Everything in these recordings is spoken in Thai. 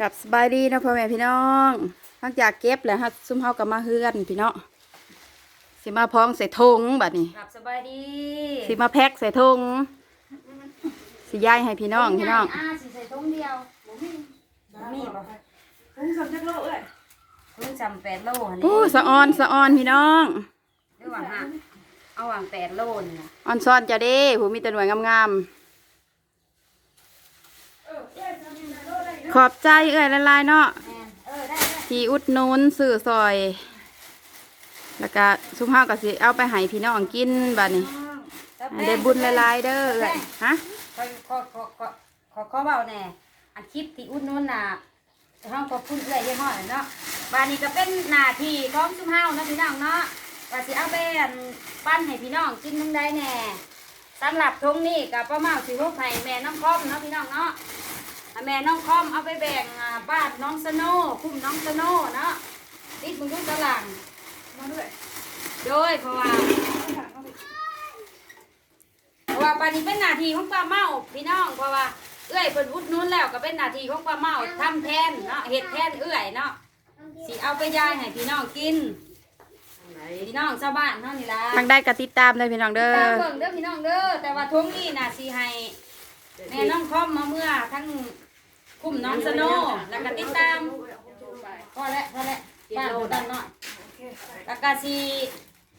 กับสบายดีเนาะพ่อแม่พี่น้องหลังจากเก็บแล้วฮะซุ่มเฮากับมาเฮือนพี่น้องสิมาพ้องใส่ทงบัดนี้หลับสบายดีสิมาแพ็คใส่ทงสิย้ายให้พี่น้องพี่น้องอ่าสิใส่ถุงเดียวบ่มีบ่มีบ่ถุงสำจักโลเอ้ยถุงจำแปดโลอันนี้โอ้สะออนสะออนพี่น้องหรือว่าห้าเอาวางแปดโลนี่นะออนซ้อนจะเด้ผู้มีแต่หน่วยงามๆ ขอบใจเอ้ยละลายๆเนาะแม่นเออได้ได้ที่อุดหนุนซื้อซอย แล้วก็ซุ่มเฮาก็สิเอาไปให้พี่น้องกินบัดนี้แล้วอันได้บุญหลายๆเด้อเอ้ยฮะขอขอขอขอขอขอเบาแน่อันคลิปที่อุดหนุนน่ะห้องขอบคุณเอื้อยยี่ห้อน่ะเนาะบานนี้ก็เป็นหน้าที่ของซุมเฮาเนาะพี่น้องเนาะว่าสิเอาไปอันปั้นให้พี่น้องกินนึงได้แน่สำหรับทงนี้กับป้าเมาสิพวกไห้แม่น้องคอมเนาะพี่น้องเนาะ อะแม่น้องคอมเอาไปแบ่งอ่าบ้านน้องสโน่คุ้มน้องสโน่เนาะติดมึงดูตะหลังมาด้วยโดยเพราะว่าเพราะว่าปานนี้เป็นหน้าที่ของป้าเมาพี่น้องเพราะว่าเอื้อยเพิ่นอุดหนุนแล้วก็เป็นหน้าที่ของป้าเมาทำแทนเนาะเฮ็ดแทนเอื้อยเนาะสิเอาไปย่ายให้พี่น้องกินพี่น้องชาวบ้านเนาะนี่ล่ะ ทางได้ก็ติดตามเลยพี่น้องเด้อ ตามเบิ่งเด้อพี่น้องเด้อแต่ว่าทงนี้น่ะสิให้ แม่น้องคอมมาเมื่อทั้งคุ้มน้องสโน่แล้วก็ติดตามพอแล้วพอแล้วบ้านเพิ่นบ้านน้อยแล้วก็สิ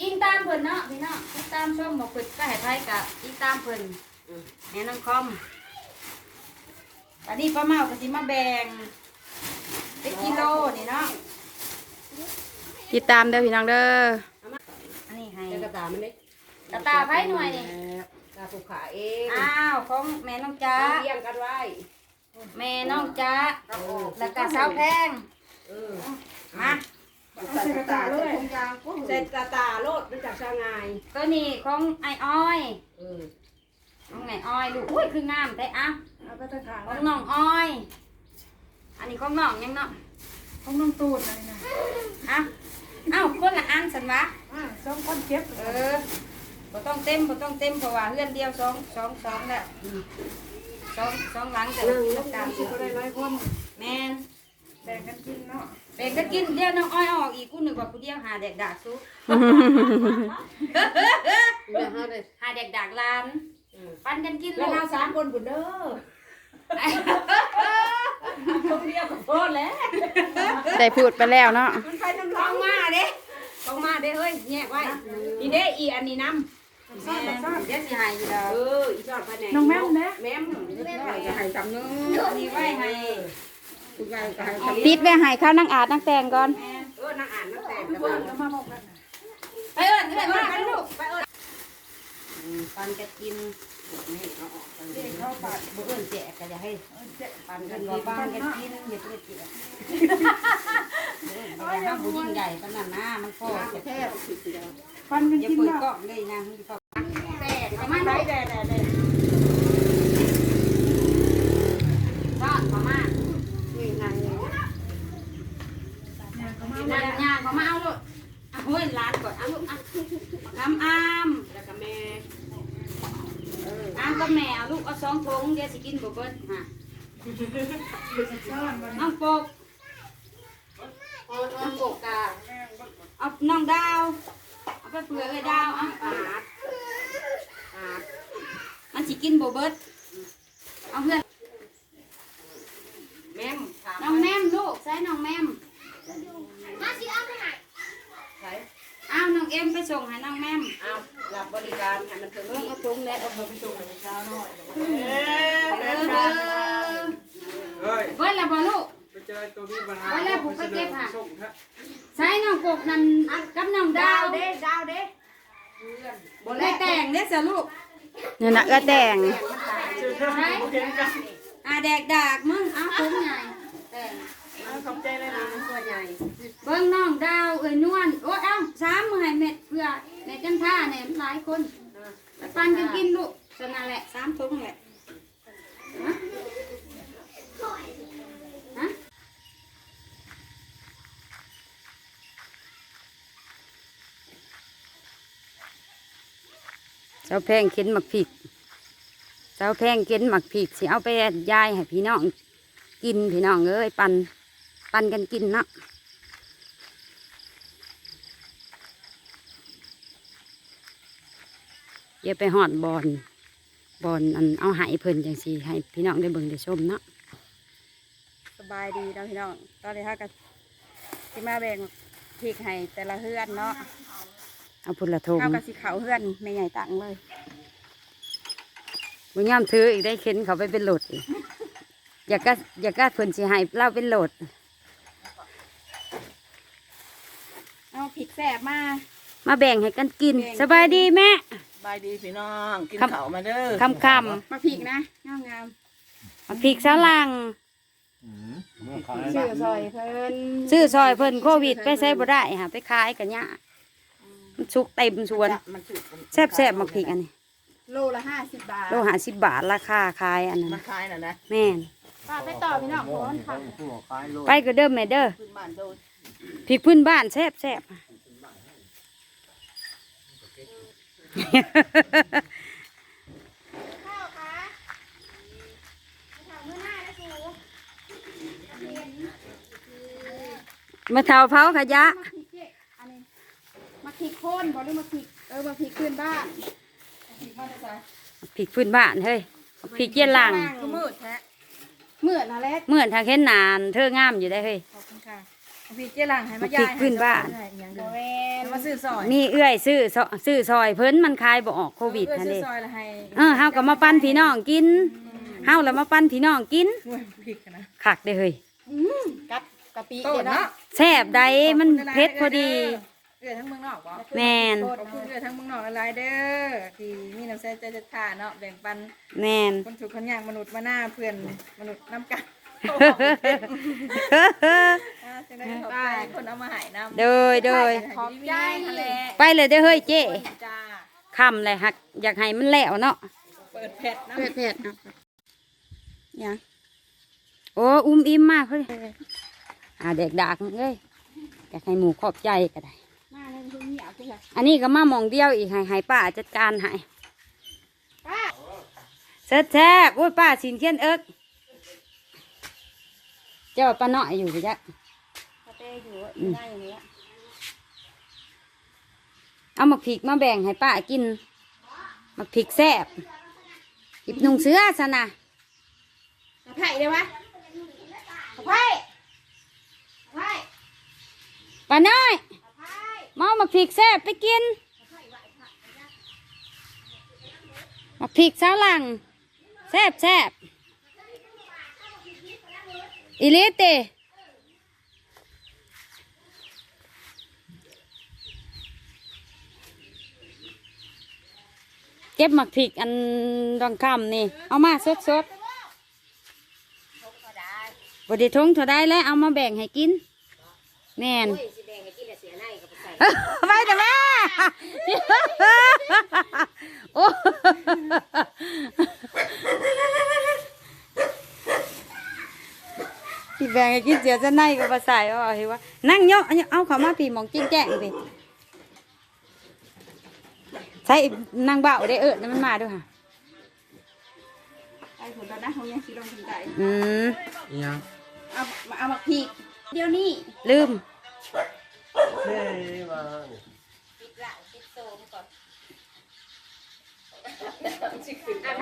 อิงตามเพิ่นเนาะพี่น้องติดตามชมบอกเพิ่นก็ให้ไทยกับอิงตามเพิ่นแม่น้องคอมตอนนี้ป้าเมาก็สิมาแบ่งเป็นกิโลนี่เนาะติดตามเด้อพี่น้องเด้ออันนี้ให้เดี๋ยวกระตามันนี่กระตาไผหน่วยนี่ ตาผูกขาเองอ้าวของแม่น้องจ้าเลี้ยงกันไว้แม่น้องจ้าแล้วก็สาวแพงเออมาใส่กระตาเลยใส่กระตาโลดรู้จักช่างไงตัวนี้ของไอ้อ้อยเออของไอ้อ้อยลูกอุ้ยคืองามแต่อะเอาไปตะขาของน้องอ้อย อันนี้ของน้องยังเนาะของน้องตูดอะไรนะอะเอ้าคนละอันสันวะอ่าสองคนเก็บเออ บ่ต้องเต็มบ่ต้องเต็มเพราะว่าเฮือนเดียวสองสองสองแล้วอืมสองสองหลังแต่นั่งละนักกาการรสิบได้ร้อยคนแม่นแบ่งกันกินเนาะแบ่งกันกินเดียวน้องอ้อยออกอีกกูนึกว่ากูเดียวหาแดกดากซุเดี๋ยวห้าเลยหาแดกดากลานปันกันกินแล้วลูกเราสามคนบุญเด้อคนเดียวก็พอแล้วได้พูดไปแล้วเนาะมันไปน้ำต้ร้อองงมาเด้ต้องมาเด้เฮ้ยแยกไว้นี่เด้อีอันนี้นำ ซ่อนแบบซ่อนเดี๋ยวสิให้อยู่แล้วเอออีจอดไปไหนน้องแม่มนะแม่มจะให้จำเนื้อมีไว้ให้คุณยายก็ให้จำติดไว้ให้ข้าวนางอาดนางแต่งก่อน เออนั่งอ่านนั่งแต่งกันมาไปเอิ้นไปมากันลูกไปเอิ้นปันจะกินเด็กเขาปัดบ่เอิ้นแจกก็อย่าให้ปันกันว่าปันกันกินอย่าไปแจกเอออย่าห้ามผู้ยิ่งใหญ่ปานนั้นนะมันพอจะแท้ ฟันกันอย่ากินเปิดเนาะกล้องเลยนะมันสิพอแต่ประมาณได้ได้ได้ได้ได้ ทอดประมาณ นี่นางนี่ นางย่างก็มาเอาลูกอะเฮ้ยร้านก่อนเอาลูกอะทำอาม แล้วก็แม่ อามกับแม่เอาลูกเอาสองถุงเดี๋ยวสิกินบ่เบิดฮะน้องปกเอาน้องปกกะเอาน้องดาวเอาไปเปลือกเลยดาวเอา อาดอาด มันสิกินบ่ เบิดเอาเพื่อนแม่มถามน้องแมมลูกใส่น้องแมมใช่เอาน้องเอ็มไปส่งให้น้องแมมเอาหลับบริการให้มันถึงเออเอาถุงแล้วเอาไปส่งให้เช้าหน่อยเออเออเออเฮ้ยเบิดแล้วบ่ลูกไปเจอตัวนี้ปัญหาไว้แล้วผมไปเก็บค่ะส่งฮะใส่น้องปกนั่นกับน้องดาวเด้ดาวเด้บ่ได้แต่งเด้อจ้ะลูก นี่นะเอ้อแต่งใช่อ่าแดกดากมึงเอาถุงใหญ่แต่งขอบใจเลยนะตัวใหญ่เบิ่งน้องดาวเอ้ยนวลโอ้ยเอ้าสามมือให้เม็ดเพื่อเม็ดจันท่าเนี่ยมันหลายคนไปปันกันกินลูกสนั่นแหละสามถุงแหละฮะฮะ เจ้าแพงเข็นหมักผิกเจ้าแพงเข็นหมักผิกสิเอาไปยายให้พี่น้องกินพี่น้องเอ้ยปันปันกันกินเนาะอย่าไปหอดบอลบอลอันเอาหายเพิ่นจังสีให้พี่น้องได้เบิ่งได้ชมเนาะสบายดีเนาะพี่น้องตอนนี้ฮะกันที่มาแบ่งพริกให้แต่ละเฮือนเนาะ เอาพุ่นละทงเอากับสีขาวเฮือนไม่ใหญ่ตังเลยบุญย่ำถืออีกได้เข็นเขาไปเป็นโหลดอีกอยากก็อยากก็เพิ่นสิให้เราเป็นโหลด เอาผิดแสบมามาแบ่งให้กันกิน สบายดีแม่บายดีพี่น้อง กินครับข้าวมาเด้อคำคำมาผิกนะงามงามมาผิกสลังชื่ชื่ออซซออยยเพิ่นชื่อซอยเพิ่นโควิดไปใช้บ่ได้ค่ะไปขายกันเนี่ย มันสุกเต็มสวน มันสุกแซ่บแซ่บๆมาผิกอันนี้ โลละห้าสิบบาทโลหะสิบบาทราคาขายอันนั้นมาขายน่ะนะแม่น ป้าไปต่อพี่น้องคนค่ะ ไปก็เด้อแม่เด้อ พื้นบ้านโดนพริกพื้นบ้านแซ่บแซ่บมาเท่าเผาขยะมาขีดโคนบอกหรือมาขีดเออมาขีดขึ้นบ้านพริกพื้นบ้านเฮ้ยพริกเจี๊ยนหลังก็มืดแท้มืดนะเล็กเหมื่อนทางเห็นนานเธองามอยู่ได้เฮ้ยขอบคุณค่ะพี่เจ๊หลังให้พมาริกพื้นบ้านโบเวนมาซื้อซอยมีเอื้อยซื้อซอซื้อซอยเพิ่นมันคายบ่ออกโควิดเออนั่นซื้อเด้ซอยละให้เออเฮาก็มาปั้นพี่น้องกินเฮาแล้วมาปั้นพี่น้องกินหน่วยพริกนะคักเด้อเฮ้ยกับกะปิโต้นเนาะ เนาะแซ่บใดมันเผ็ดพอดีเอื้ อทั้งเมืองนอกบ่แม่นขอบคุณเอื้อทั้งเมืองนอกหลายๆเด้อที่มีน้ำใจใจจะทานเนาะแบ่งปันแม่นคนถูกคนยากมนุษย์มาหน้าเพื่อนมนุษย์น้ำกันอ่าจังได้ขอบใจคนเอามาใหายน้ำโดยโดยขอบใจทะเลไปเลยเด้อเฮ้ยเจ้จ้าคำเลยฮักอยากให้มันแล้วเนาะเปิดเผ็ดนะเผ็ดเผ็ดยังโอ้อุ้มอิ่มมากเลยอ่าเด็กดักเอ้ยอยากให้หมูขอบใจก็ได้ มาเลยคุณเห นียวคุณค่ะอันนี้ก็มาหมองเดียวอีกให้ให้ป้าจัดการให้ป้าเสร็จแท้โอ้ยป้าสินเทียนเอิกเจ้าป้าน้อยอยู่พี่จ๊ะสเต้อยู่ได้อย่างเงี้ยเอามาผิกมาแบ่งให้ป้ากินมาผิกแซ่บหยิบนุ่งเสื้อซะนะกระไผ่เลยวะกระไผ่กระไผ่ป้าน้อย มาเอามาผิกแซ่บไปกินหมาผิกสาวหลังแซ่บแซ่บอีลิตเตเก็บหมักผิกอันดองคำนี่ เอามาสดสดบดีทงเท่าได้แล้วเอามาแบ่งให้กิน แม่น ไปแต่แม่โอ้ที่แบ่งให้กินเสียจะในก็มาใส่เอาเห็นว่านั่งเนาะเอาเขามาปีหมองจิ้งแจ้งไปใช่นางเบาได้เอิดนั่นมันมาด้วยค่ะไปผลแล้วนะเขายังสิลงถึงใจอืมอีหยังเอามาเอามาพีกเดี๋ยวนี้ลืม เฮ้ยมา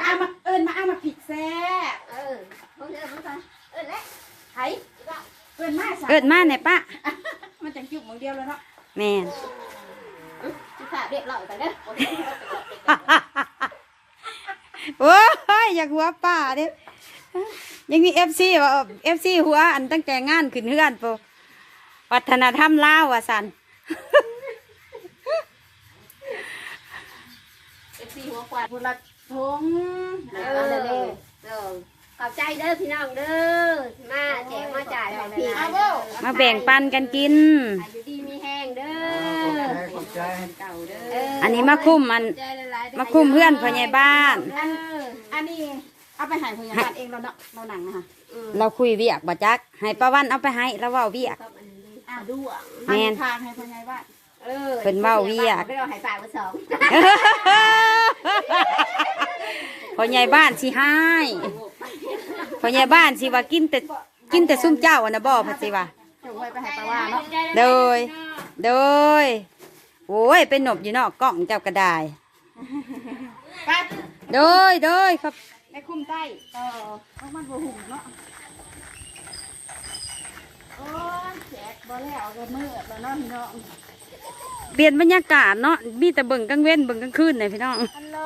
เอามาเอิญมาเอามาพีกแซ่บเออเขาเรียกมันไปเออแล้วไผ่เอิญมาสาเอิดมาเนี่ยป้ามันจังจุกมึงเดียวแล้วเนาะแม่นที่ขาเรียบร้อยไปเด้อโอ้ยอยากหัวป้าเด้ยังมีเอฟซีว่าเอฟซีหัวอันตั้งแต่งานขึ้นเฮือนปะ วัฒนธรรมลาวอะสันเอฟซีหัวควาดผลละทงเออเด้อเด้อขอบใจเด้อพี่น้องเด้อมาแจกมาจ่ายให้พี่เอาโบมาแบ่งปันกันกิน อายุดีมีแห้งเด้อขอบใจเก่าเด้อเอออันนี้มาคุ้มมันใจหลายๆมาคุ้มเพื่อนพ่อใหญ่บ้านเด้ออันนี้เอาไปใหายพยาบาลเองเราเนาะเราหนังนะคะอืมเราคุยเวียกบ่จักให้ป้าวันเอาไปให้เราเว้าเวียกครับ อันนี้อะด้วงแม่น ทางให้พยาบาลเออเพิ่นเว้าเวียกไปเอาหายปากมาสองพ่อใหญ่บ้านสิให้พ่อใหญ่บ้านสิว่ากินแต่กินแต่ซุ่มเจ้าอันนะบ่พัดสิว่าจุงไว้ไปให้ปลาว่าเนาะโดย โดย โอ้ย เป็นหนบอยู่นอกกล้องเจ้ากระไดไปโดย โดยครับ ในคุ้มใต้ต่อเอามันบ่หุ่มเนาะโอ้ยแจก บ่แล้วก็มืดแล้วเนาะพี่น้องเปลี่ยนบรรยากาศเนาะมีแต่เบิ่งกลางเว้นเบิ่งกลางคืนเลยพี่น้องฮัลโหล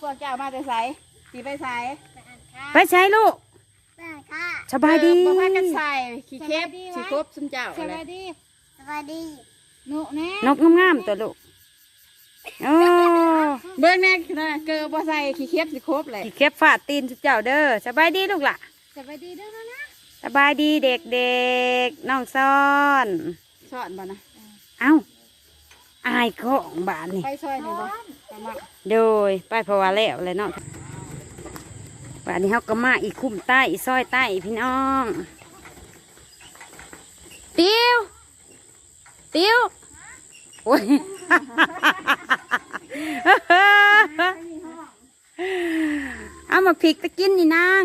พวกเจ้ามาแต่ไสสิไปไสไปใช้ลูกค่ะสบายดีเออบ่พากันใส่ขี้เค็บสิครบซุมเจ้าสอะไรวัสดีสวัสดีหนุแน่นกงามๆตัวลูกโอ้เบิ่งแน่นะเกลือบ่ใส่ขี้เค็บสิครบเลยที่เก็บฝาดตีนสุดเจ้าเด้อสบายดีลูกล่ะสวัสดีเด้อนะ สบายดีเด็กๆน้องซ่อนสอนบ่นะเอ้าอายของบ้านนี่ไปซอยนี่บ่ประมาณโดยไปเพราะว่าแล้วเลยเนาะป่านนี้เขาก็มาอีกคุ้มใต้อีซอยใต้พี่น้องติวติวโอ้ยเอามาพริกไปกินนี่นาง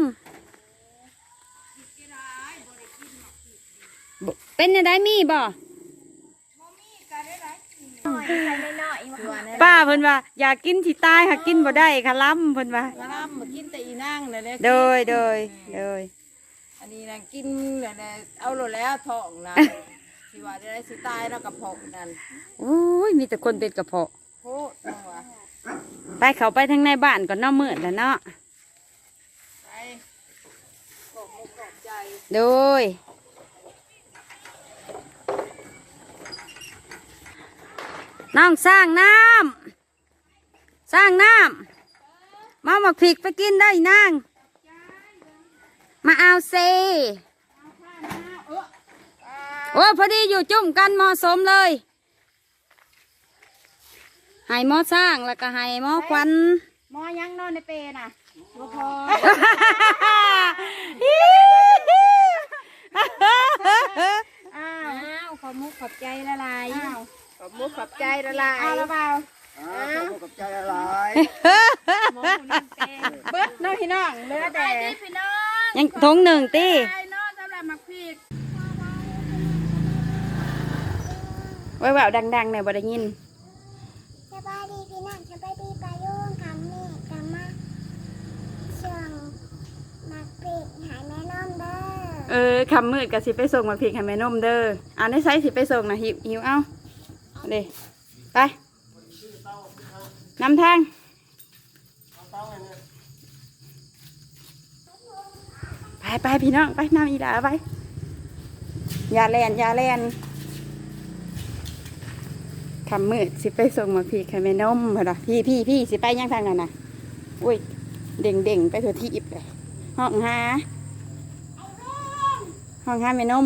เป็นยังไงมีบ่ป้าเพิ่นว่า อยากกินที่ใต้หากินบ่ได้ค่ะล้ำเพิ่นว่ามาล่ำมากินแต่อีนั่งเลยโดยโดยโดยอันนี้นะกินเนี่ยนะเอาโลแล้วท้องนะสิว่าได้สิตายแล้วกับพกนั่นโอ้ยมีแต่คนเป็นกระเพาะโคตรนัวไปเขาไปทางในบ้านก่อนเนาะมืดแล้วเนาะไปขอบมุกขอบใจโดย น้องสร้างน้ำสร้างน้ำมามาพริกไปกินได้นางมาเอาเซโอ้พอดีอยู่จุ่มกันเหมาะสมเลยให้หมอสร้างแล้วก็ให้หมอควันหมอยังนอนในเปรน่ะบ่พออ้าวอ้าวขอมุกขอบใจละลายอ้าว ขอบมุกขอบใจละลายเอาละเปล่าอ้าวกับใจอะไรหมอคนนี้เป็นเบิดน้องพี่น้องเหลือแต่พี่น้องยังทงหนึ่งตีไอ้น้องสำหรับมักพริกไว้ว่าดังๆหน่อยบ่ได้ยินสบายดีพี่น้องสบายดีปลาโยงคำนี้กำมาเชิงมักปิดหายแม่น้อมเด้อเออคำมืดกับสิไปส่งมาพริกให้แม่นมเด้ออ่านได้ใช้สิไปส่งนะหิวหิวเอา เด้ไปนำทางไปไปพี่น้องไปนำอีหลาไปยาแลนยาแลนคำมืดสิไปส่งมาพริกให้แม่นมเหรอพี่พี่พี่สิไปยังทางนั้นนะอุ้ยเด่งเด่งไปเถอะที่อิบเลยห้องหาห้องหาแม่นม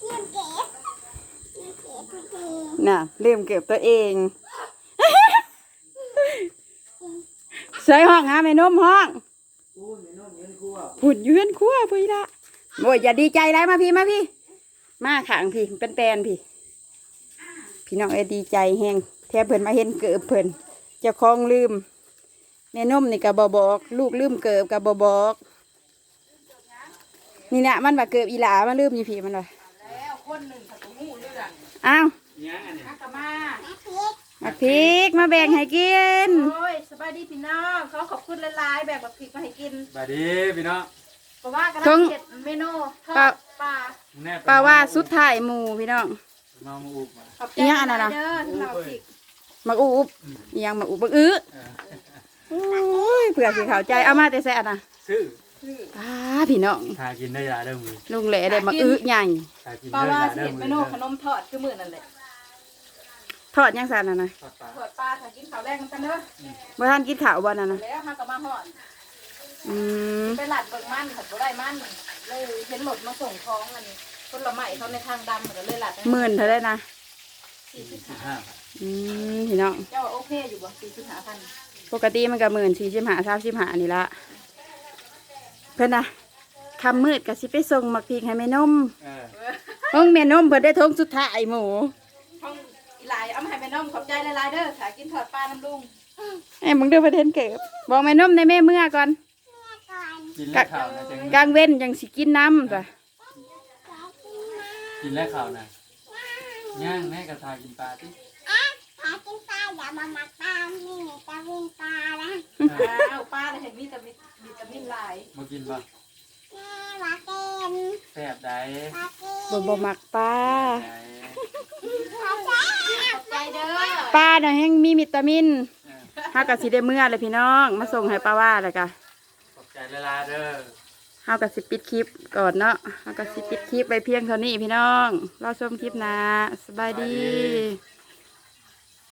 เยี่ยมเก็บเยี่ยมเก็บพี่ที น่ะลืมเก็บตัวเองใส่ห้องห้ามแม่นมห้องหุ่นยืนครัวพี่ละโอ้ยอย่าดีใจไรมาพี่มาพี่ มาขางพี่เป็นแปลนพี่ พี่น้องเอ้ยดีใจแฮงแทบเพิ่นมาเห็นเกิบเพิ่นเจ้าของลืมแม่นมนี่กับบบอก ลูกลืมเกิบกับบบอก นี่นะมันว่าเกิบอีหลามันลืมอยู่พี่มันว่าแล้วคนหนึ่งเขาก็งู เรื่องอ้าวนักกะมามาพริกมาแบ่งให้กิน โอ้ยสบายดีพี่น้องเขาขอบคุณหลายๆแบบแบบพริกมาให้กินบายดีพี่น้องเพราะว่ากำลัทงงเก็ดเมนูทอปลาดปลาแน่ไปป่าว่าสุดท้ายหมูพี่น้อง น้องอุบมาขอบใจอีหยังอันนั้นน่ะ เด้อสำหรับพริกมาอุบอิหยังมาอุบบักอื้อโอ้ยเผื่อสิเข้าใจเอามาแต่แซ่นะซื้อป้าพี่น้องทากินได้ยาเด้อมือลุงแหล่ได้มาอื้อใหญ่ทากินปลาได้ว่ายาสิเด้อเห็นมืเมอนูขนมทอดคือมื้อนั่นแหละ ทอดยังสันน่ะนะทอดปลาทอดปลาถ้ากินข้าวแรกมันกันเด้อบ่ทันกินข้าวบ่นั่นน่ะแล้วมากับมาฮอดอืมไปหลัดเบิ่งมันผัดบ่ได้มันเลยเห็นรถมาส่งของอันนี้คนละไม้เขาในทางดำเหมือนกันเลยหลัดหมื่นเท่าได้นะสี่สิบสิบห้าห้าอืมพี่น้องเจ้าว่าโอเคอยู่บ่สี่สิบห้าพันปกติมันก็หมื่นสี่สิบห้าสามสิบห้านี่ละเพิ่นนะคำมืดก็สิไปส่งมาพริกให้แม่นมเออห้องแม่นมเพิ่นได้ทงสุดท้ายหมู ห้องอีหลายเอามาให้แม่น้องขอบใจหลายๆเด้อถ้ากินทอดปลาน้ำลุงไอ้มึงเดูประเด็นเก็บบอกแม่นมในแม่เมื่อก่อนแม่ก่อน กินแล้วข่าวนะจังกลางเว้นยังสิกินน้ำจ้ะขอกินน้กินแล้วข่าวนะย่างแม่กระทากินปลาที่ำอะขอกินปลาอย่ามามาตามนี่ตะวินปลาละอ้าวป้าน่ะเห็นวิตามินวิตามินหลายมากินปะ แม่ว่าเกนแซ่บได้ว่าเกบ่นบ่มักปลาได้ว่าแซ่บใจเด้อปลาน่ะแห้งมีวิตามินเออเฮาก็สิได้เมื่อเลยพี่น้อง มาส่งให้ป้าว่าแล้วก็ขอบใจละลาเด้อเฮาก็สิปิดคลิปก่อนเนาะเฮาก็สิปิดคลิปไปเพียงเท่านี้พี่น้องรอชมคลิปหน้าสบายดีสบายดี